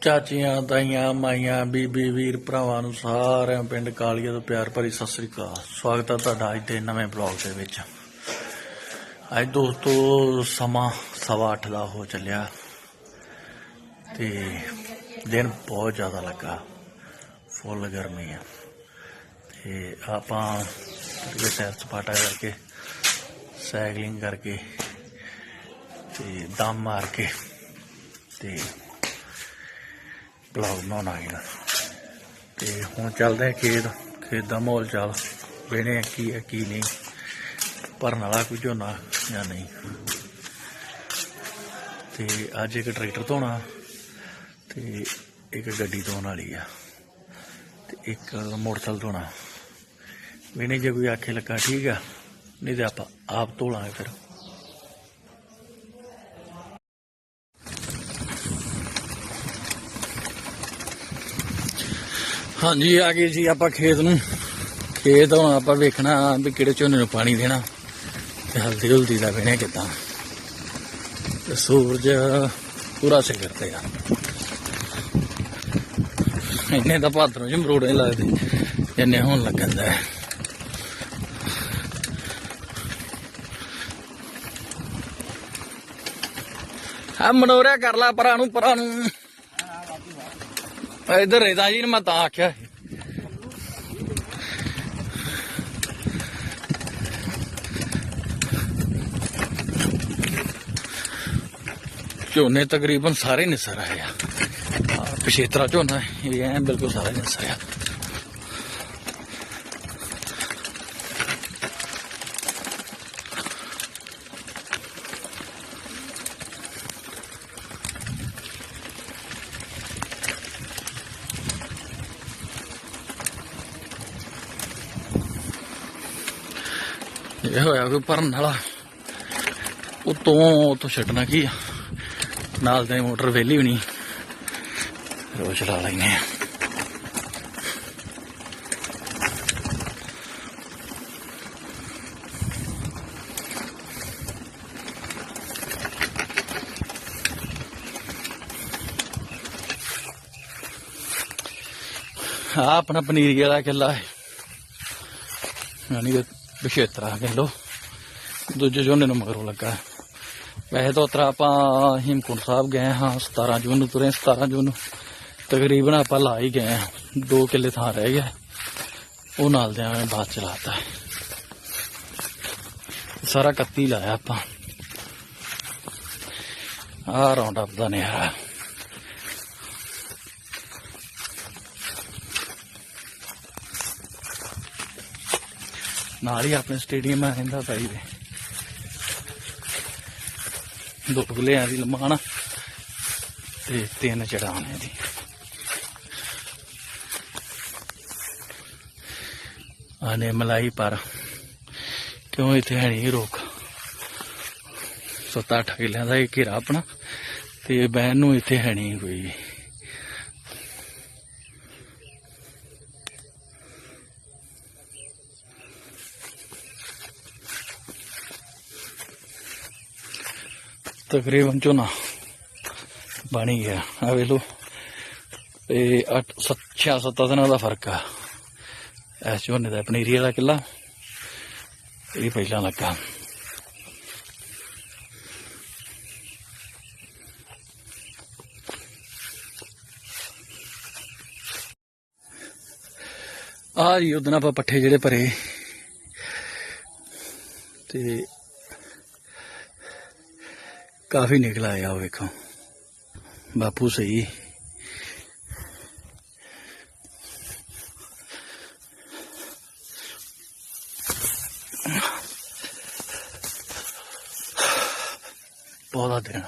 ਚਾਚੀਆਂ, ਤਾਈਆਂ, ਮਾਈਆਂ, ਬੀਬੀ, ਵੀਰ, ਭਰਾਵਾਂ ਨੂੰ ਸਾਰਿਆਂ ਪਿੰਡ ਕਾਲੀਆ ਤੋਂ ਪਿਆਰ ਭਰੀ ਸਤਿ ਸ੍ਰੀ ਅਕਾਲ। ਸਵਾਗਤ ਹੈ ਤੁਹਾਡਾ ਅੱਜ ਦੇ ਨਵੇਂ ਬਲੌਗ ਦੇ ਵਿੱਚ। ਅੱਜ ਦੋਸਤੋ ਸਮਾਂ ਸਵਾ ਅੱਠ ਦਾ ਹੋ ਚੱਲਿਆ ਤੇ ਦਿਨ ਬਹੁਤ ਜ਼ਿਆਦਾ ਲੱਗਾ। ਫੁੱਲ ਗਰਮੀ ਆ। ਤੇ ਆਪਾਂ ਕਰਕੇ ਸੈਰ ਸਪਾਟਾ ਕਰਕੇ, ਸਾਈਕਲਿੰਗ ਕਰਕੇ ਤੇ ਦਮ ਮਾਰ ਕੇ ਤੇ ਬਲੌਗ ਬਣਾਉਣਾ ਹੈ ਤੇ ਹੁਣ ਚੱਲਦੇ ਆ ਖੇਤ ਖੇਤ ਦਾ ਮਾਹੌਲ ਚਾਲ ਵੇਣੇ ਕੀ ਹੈ, ਕੀ ਨਹੀਂ। ਭਰਨ ਵਾਲਾ ਕੁਝ ਹੋਣਾ ਜਾਂ ਨਹੀਂ। ਤੇ ਅੱਜ ਇੱਕ ਟਰੈਕਟਰ ਧੋਣਾ, ਤੇ ਇੱਕ ਗੱਡੀ ਧੋਣ ਵਾਲੀ ਆ। ਤੇ ਇੱਕ ਮੋਟਰਸਾਈਕਲ ਧੋਣਾ। ਵੇਣੇ ਜੇ ਕੋਈ ਆਖੇ ਲੱਗਾ, ਠੀਕ ਆ, ਨਹੀਂ ਤੇ ਆਪਾਂ ਆਪ ਧੋ ਲਾਂਗੇ ਫਿਰ। ਹਾਂਜੀ, ਆ ਗਏ ਜੀ ਆਪਾਂ ਖੇਤ ਨੂੰ। ਖੇਤ ਹੁਣ ਆਪਾਂ ਵੇਖਣਾ ਵੀ ਕਿਹੜੇ ਝੋਨੇ ਨੂੰ ਪਾਣੀ ਦੇਣਾ ਤੇ ਹਲਦੀ ਹੁਲਦੀ ਦਾ ਵੇਣੇ ਕਿਦਾਂ। ਤੇ ਸੂਰਜ ਪੂਰਾ ਸਿਖਰ ਤੇ ਆ। ਇੰਨੇ ਤਾਂ ਭਾਦਰੋਂ ਚ ਮਰੋੜੇ ਲੱਗਦੇ ਜਿੰਨੇ ਹੁਣ ਲੱਗਣ ਦਾ। ਆ ਮਨੋਰਿਆ ਕਰ ਲਾ ਪਰਾਂ ਨੂੰ ਪਰਾਂ ਨੂੰ। ਇਧਰ ਰਹਿਦਾ ਜੀ ਨੇ ਮੈਂ ਤਾਂ ਆਖਿਆ ਝੋਨੇ ਤਕਰੀਬਨ ਸਾਰੇ ਨਿਸਰ ਆਏ ਆ। ਆਹ ਪਿਛੇਤਰਾ ਝੋਨਾ, ਇਹ ਐ ਬਿਲਕੁਲ ਸਾਰਾ ਨਿਸਰ ਆ। ਇਹ ਹੋਇਆ ਕੋਈ ਭਰਨ ਵਾਲਾ। ਉਤੋਂ ਉਤੋਂ ਛੱਡਣਾ ਕੀ ਆ? ਨਾਲ ਦੇ ਮੋਟਰ ਵੇਲੀ ਹੋਣੀ ਰੋ ਚਲਾ ਲੈਨੇ ਆ। ਆ ਆਪਣਾ ਪਨੀਰੀ ਵਾਲਾ ਕਿੱਲਾ ਹੈ। ਯਾਨੀ ਕਿ ਕਹਿ ਲੋ ਦੂਜੇ ਝੋਨੇ ਨੂੰ ਮਗਰੋਂ ਲੱਗਾ। ਵੈਸੇ ਤਾਂ ਉਤਰਾ ਆਪਾਂ ਹਿਮਕੁੰਟ ਸਾਹਿਬ ਗਏ ਹਾਂ 17 ਜੂਨ ਨੂੰ ਤੁਰੇ 17 ਜੂਨ ਨੂੰ। ਤਕਰੀਬਨ ਆਪਾਂ ਲਾ ਹੀ ਗਏ ਹਾਂ, ਦੋ ਕਿੱਲੇ ਥਾਂ ਰਹਿ ਗਿਆ। ਉਹ ਨਾਲ ਦੇ ਆਵੇਂ ਬਾਅਦ ਚਲਾਤਾ ਸਾਰਾ ਕੱਤੀ ਲਾਇਆ ਆਪਾਂ। ਆ ਰੌਂਡ ਅਪ ਦਾ ਨਿਆਰਾ ਨਾਲ ਹੀ ਆਪਣੇ ਸਟੇਡੀਅਮ ਆ ਰਹਿੰਦਾ ਭਾਈ ਦੇ ਦੋ ਗਲਿਆਂ ਦੀ ਲੰਮਾਣਾ ਤੇ ਤਿੰਨ ਚੜਾਣੇ ਦੀ। ਆਨੇ ਮਲਾਈ ਪਰ, ਕਿਉਂ ਇੱਥੇ ਹੈ ਨਹੀਂ ਰੋਕ ਸੱਤਾ ਅੱਠ ਕਿੱਲਿਆਂ ਦਾ ਇਹ ਘੇਰਾ ਆਪਣਾ, ਤੇ ਬੈਨ ਨੂੰ ਇੱਥੇ ਹੈ ਨਹੀਂ ਕੋਈ। ਤਕਰੀਬਨ ਝੋਨਾ ਬਣ ਗਿਆ। ਆ ਵੇ ਲੋ ਇਹ 8 6 7 ਦਿਨਾਂ ਦਾ ਫ਼ਰਕ ਆ। ਐਸ ਝੋਨੇ ਦਾ ਪਨੀਰੀ ਵਾਲਾ ਕਿੱਲਾ, ਇਹ ਪਹਿਲਾਂ ਲੱਗਾ। ਆ ਜੀ ਉਦੋਂ ਆਪਾਂ ਪੱਠੇ ਜਿਹੜੇ ਭਰੇ। ਤੇ ਕਾਫੀ ਨਿਕਲ ਆਇਆ ਉਹ ਵੇਖੋ ਬਾਪੂ ਸਹੀ ਬਹੁਤਾ ਦਿਨ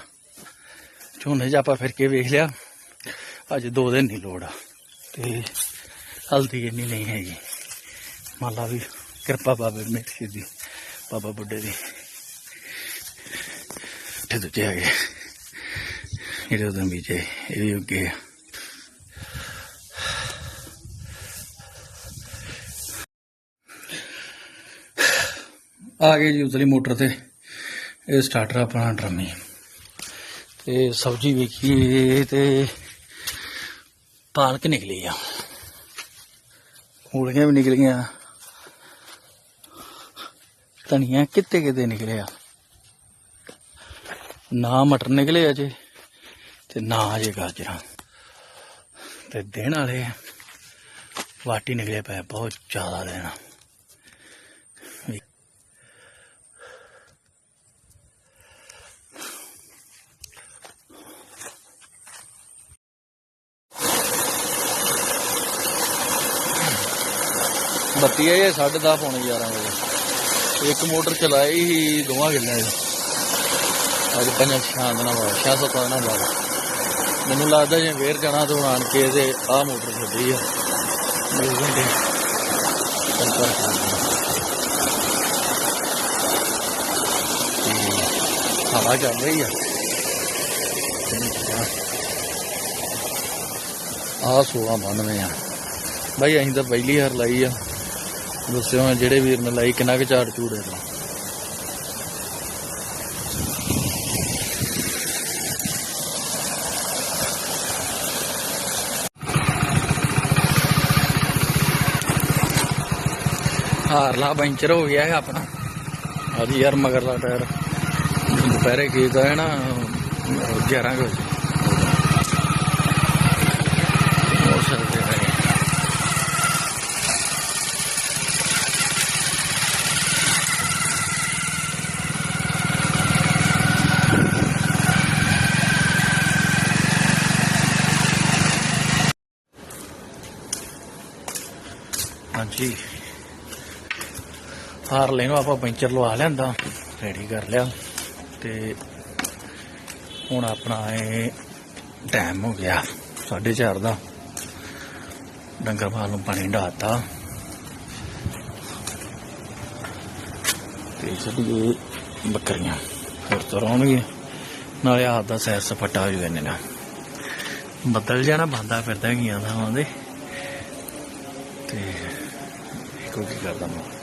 ਝੋਨੇ 'ਚ ਆਪਾਂ ਫਿਰ ਕੇ ਵੇਖ ਲਿਆ ਅੱਜ ਦੋ ਦਿਨ ਨਹੀਂ ਲੋੜ ਤੇ ਹਲਦੀ ਇੰਨੀ ਨਹੀਂ ਹੈਗੀ ਮੰਨ ਲਾ ਵੀ ਕਿਰਪਾ ਬਾਬੇ ਮੇਰੀ ਦੀ ਬਾਬਾ ਬੁੱਢੇ ਦੀ ਤੇ ਦੂਜੇ ਆ ਗਏ ਇਹਦੇ ਉਦੋਂ ਬੀਜੇ ਇਹ ਵੀ ਆ। ਗਏ ਜੀ ਉਤਲੀ ਮੋਟਰ ਤੇ ਇਹ ਸਟਾਰਟਰ ਆਪਣਾ ਡਰਮੀ ਤੇ ਸਬਜ਼ੀ ਵੇਖੀ ਤੇ ਪਾਲਕ ਨਿਕਲੀ ਆ ਮੂਲੀਆਂ ਵੀ ਨਿਕਲੀਆਂ ਧਨੀਆ ਕਿੱਤੇ ਕਿਤੇ ਨਿਕਲਿਆ ਨਾ ਮਟਰ ਨਿਕਲੇ ਅਜੇ, ਤੇ ਨਾ ਅਜੇ ਗਾਜਰਾਂ। ਤੇ ਦੇਣ ਵਾਲੇ ਵਾਟੀ ਨਿਕਲੇ ਪਏ ਬਹੁਤ ਜ਼ਿਆਦਾ ਦੇਣਾ। ਬੱਤੀ ਆਈ ਹੈ 10:30 ਪੌਣੇ 11 ਵਜੇ। ਇੱਕ ਮੋਟਰ ਚਲਾਈ ਸੀ, ਦੋਵਾਂ ਕਿੱਲਿਆਂ 'ਚ ਅੱਜ ਪੰਜਾਂ ਛਾਂ ਦਿਨਾਂ ਬਾਅਦ ਛਾਂ ਸੱਤਾਂ ਦਿਨਾਂ ਬਾਅਦ ਮੈਨੂੰ ਲੱਗਦਾ ਜੇ ਫੇਰ ਜਾਣਾ ਤੋਂ ਆਣ ਕੇ ਤੇ ਆਹ ਮੋਟਰ ਛੱਡੀ ਆ। ਦੋ ਘੰਟੇ ਚੱਲਦਾ ਰਹਿਣਾ। ਹਵਾ ਚੱਲ ਰਹੀ ਆ। ਆ ਸੋਆ ਬੰਨਵੇਂ ਆ। ਭਾਈ ਅਸੀਂ ਤਾਂ ਪਹਿਲੀ ਵਾਰ ਲਾਈ ਆ। ਦੱਸਿਓ ਜਿਹੜੇ ਵੀਰ ਨੇ ਲਾਈ, ਕਿੰਨਾ ਕੁ ਝਾੜ ਝੂੜੇ ਦਾ ਹਾਰਲਾ ਪੈਂਚਰ ਹੋ ਗਿਆ ਹੈ ਆਪਣਾ। ਅੱਜ ਯਾਰ ਮਗਰਲਾ ਟਾਇਰ। ਦੁਪਹਿਰੇ ਕੀਤਾ ਹੈ ਨਾ 11 ਵਜੇ। ਹਾਂਜੀ। ਹਾਰਲੇ ਨੂੰ ਆਪਾਂ ਪੈਂਚਰ ਲਵਾ ਲੈਂਦਾ ਰੈਡੀ ਕਰ ਲਿਆ। ਤੇ ਹੁਣ ਆਪਣਾ ਇਹ ਟਾਈਮ ਹੋ ਗਿਆ 4:30 ਦਾ। ਡੰਗਰ ਮਾਲ ਨੂੰ ਪਾਣੀ ਢਾਤਾ। ਤੇ ਚੱਲੀਏ ਬੱਕਰੀਆਂ, ਹੋਰ ਤੋਂ ਆਉਣਗੇ। ਨਾਲੇ ਆਪ ਦਾ ਸੈਰ ਸਪਾਟਾ ਹੋ ਜਾਣੇ ਨਾ। ਬੱਦਲ ਜਾਣਾ ਬੰਦਾ ਫਿਰਦਾ ਗੀਆਂ ਥਾਵਾਂ ਦੇ ਤੇ, ਇੱਕੋ ਕੀ ਕਰਦਾ ਮੈਂ?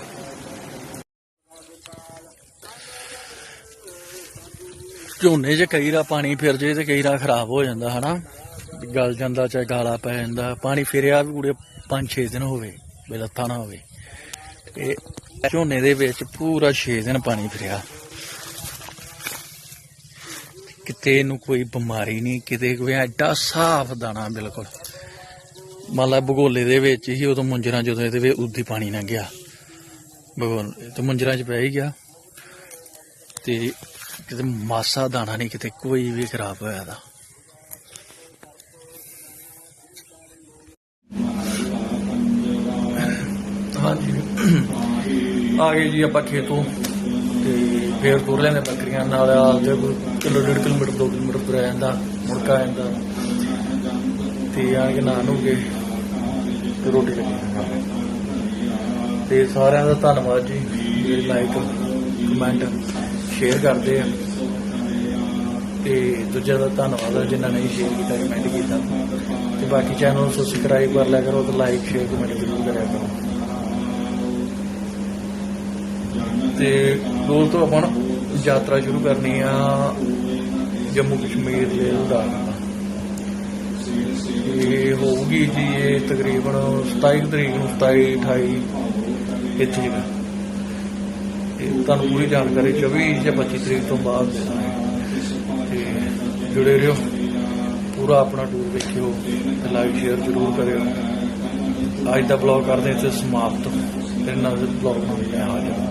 ਝੋਨੇ 'ਚ ਕਈ ਰਾ ਪਾਣੀ ਫਿਰ ਜੇ ਤੇ ਕਈ ਰਾ ਖਰਾਬ ਹੋ ਜਾਂਦਾ, ਹਨਾ? ਵੀ ਗਲ ਜਾਂਦਾ, ਚਾਹੇ ਗਾਲਾ ਪੈ ਜਾਂਦਾ, ਪਾਣੀ ਫਿਰਿਆ ਵੀ ਪੂਰੇ 5-6 ਦਿਨ ਹੋਵੇ ਬੇਲੱਥਾ ਨਾ ਹੋਵੇ। ਤੇ ਝੋਨੇ ਦੇ ਵਿੱਚ ਪੂਰਾ 6 ਦਿਨ ਪਾਣੀ ਫਿਰਿਆ। ਕਿਤੇ ਇਹਨੂੰ ਕੋਈ ਬਿਮਾਰੀ ਨਹੀਂ, ਕਿਤੇ ਕੋਈ ਐਡਾ ਸਾਫ਼ ਦਾਣਾ ਬਿਲਕੁਲ। ਮੰਨ ਲਾ ਭਗੋਲੇ ਦੇ ਵਿੱਚ ਹੀ ਉਦੋਂ ਮੁੰਜਰਾ ਜਦੋਂ ਇਹਦੇ ਵਿੱਚ ਉਦੀ ਪਾਣੀ ਨਾ ਗਿਆ ਭਗੋਲ ਤੇ ਮੁੰਜਰਾ ਚ ਪੈ ਹੀ ਗਿਆ। ਤੇ ਕਿਤੇ ਮਾਸਾ ਦਾਣਾ ਨਹੀਂ, ਕਿਤੇ ਕੋਈ ਵੀ ਖਰਾਬ ਹੋਇਆ ਦਾ ਹਾਂਜੀ। ਆ ਗਏ ਜੀ ਆਪਾਂ ਖੇਤੋਂ, ਤੇ ਫੇਰ ਤੁਰ ਲੈਂਦੇ ਬੱਕਰੀਆਂ ਨਾਲ ਆਪਦੇ ਕੋਈ ਕਿਲੋ, ਡੇਢ ਕਿਲੋਮੀਟਰ 2 ਕਿਲੋਮੀਟਰ ਤੁਰਿਆ ਜਾਂਦਾ, ਮੁੜਕਾ ਆ ਜਾਂਦਾ। ਤੇ ਆ ਕੇ ਨਾ ਨੂੰ ਕੇ ਤੇ ਰੋਟੀ ਲੱਗੀ। ਖਾਣ। ਤੇ ਸਾਰਿਆਂ ਦਾ ਧੰਨਵਾਦ ਜੀ ਜਿਹੜੇ ਲਾਈਕ ਕਮੈਂਟ ਸ਼ੇਅਰ ਕਰਦੇ ਆ। ਤੇ ਦੂਜਿਆਂ ਦਾ ਧੰਨਵਾਦ ਹੈ ਜਿਨ੍ਹਾਂ ਨੇ ਸ਼ੇਅਰ ਕੀਤਾ ਕਮੈਂਟ ਕੀਤਾ। ਤੇ ਬਾਕੀ ਚੈਨਲ ਨੂੰ ਸਬਸਕ੍ਰਾਈਬ ਕਰ ਲਿਆ ਕਰੋ ਤੇ ਲਾਈਕ ਸ਼ੇਅਰ ਕਮੈਂਟ ਜ਼ਰੂਰ ਕਰਿਆ ਕਰੋ। ਤੇ ਤੋਂ ਆਪਾਂ ਯਾਤਰਾ ਸ਼ੁਰੂ ਕਰਨੀ ਆ ਜੰਮੂ ਕਸ਼ਮੀਰ ਦੇ ਲਦਾਖ ਇਹ ਹੋਊਗੀ ਜੀ ਇਹ ਤਕਰੀਬਨ 27 ਤਰੀਕ ਨੂੰ 27 28 ਇੱਥੇ ਜਗ੍ਹਾ ਤੇ ਤੁਹਾਨੂੰ ਪੂਰੀ ਜਾਣਕਾਰੀ 24 ਜਾਂ 25 ਤਰੀਕ ਤੋਂ ਬਾਅਦ ਦੇ ਜੁੜੇ ਰਹੋ। ਪੂਰਾ ਆਪਣਾ ਟੂਰ ਵੇਖਿਓ ਤੇ ਲਾਈਕ ਸ਼ੇਅਰ ਜ਼ਰੂਰ ਕਰਿਓ। ਅੱਜ ਦਾ ਬਲੌਗ ਕਰਦੇ ਇੱਥੇ ਸਮਾਪਤ। ਫਿਰ ਨਵੇਂ ਬਲੌਗ ਨਾਲ ਮੈਂ ਹਾਜ਼ਰ ਹਾਂ